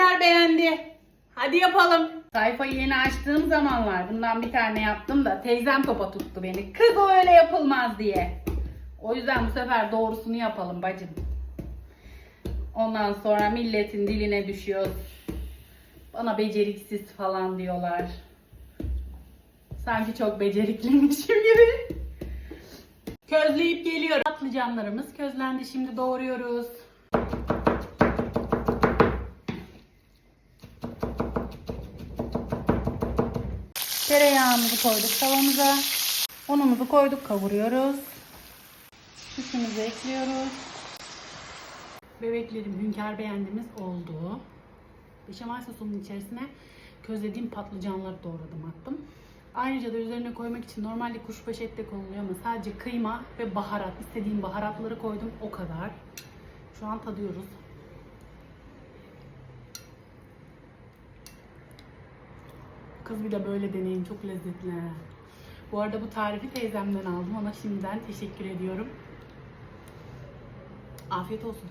Hünkar beğendi. Hadi yapalım. Sayfayı yeni açtığım zamanlar bundan bir tane yaptım da teyzem topa tuttu beni. Kız o öyle yapılmaz diye. O yüzden bu sefer doğrusunu yapalım bacım. Ondan sonra milletin diline düşüyor. Bana beceriksiz falan diyorlar. Sanki çok becerikliymişim gibi. Közleyip geliyor. Patlıcanlarımız közlendi. Şimdi doğruyoruz. Tereyağımızı koyduk tavamıza. Unumuzu koyduk kavuruyoruz. Sütümüzü ekliyoruz. Bebeklerim hünkâr beğendiğimiz oldu. Beşamel sosunun içerisine közlediğim patlıcanları doğradım attım. Ayrıca da üzerine koymak için normalde kuşbaşı et de konuluyor ama sadece kıyma ve baharat. istediğim baharatları koydum o kadar. Şu an tadıyoruz. Kız bir de böyle deneyin çok lezzetli. Bu arada bu tarifi teyzemden aldım. Ona şimdiden teşekkür ediyorum. Afiyet olsun.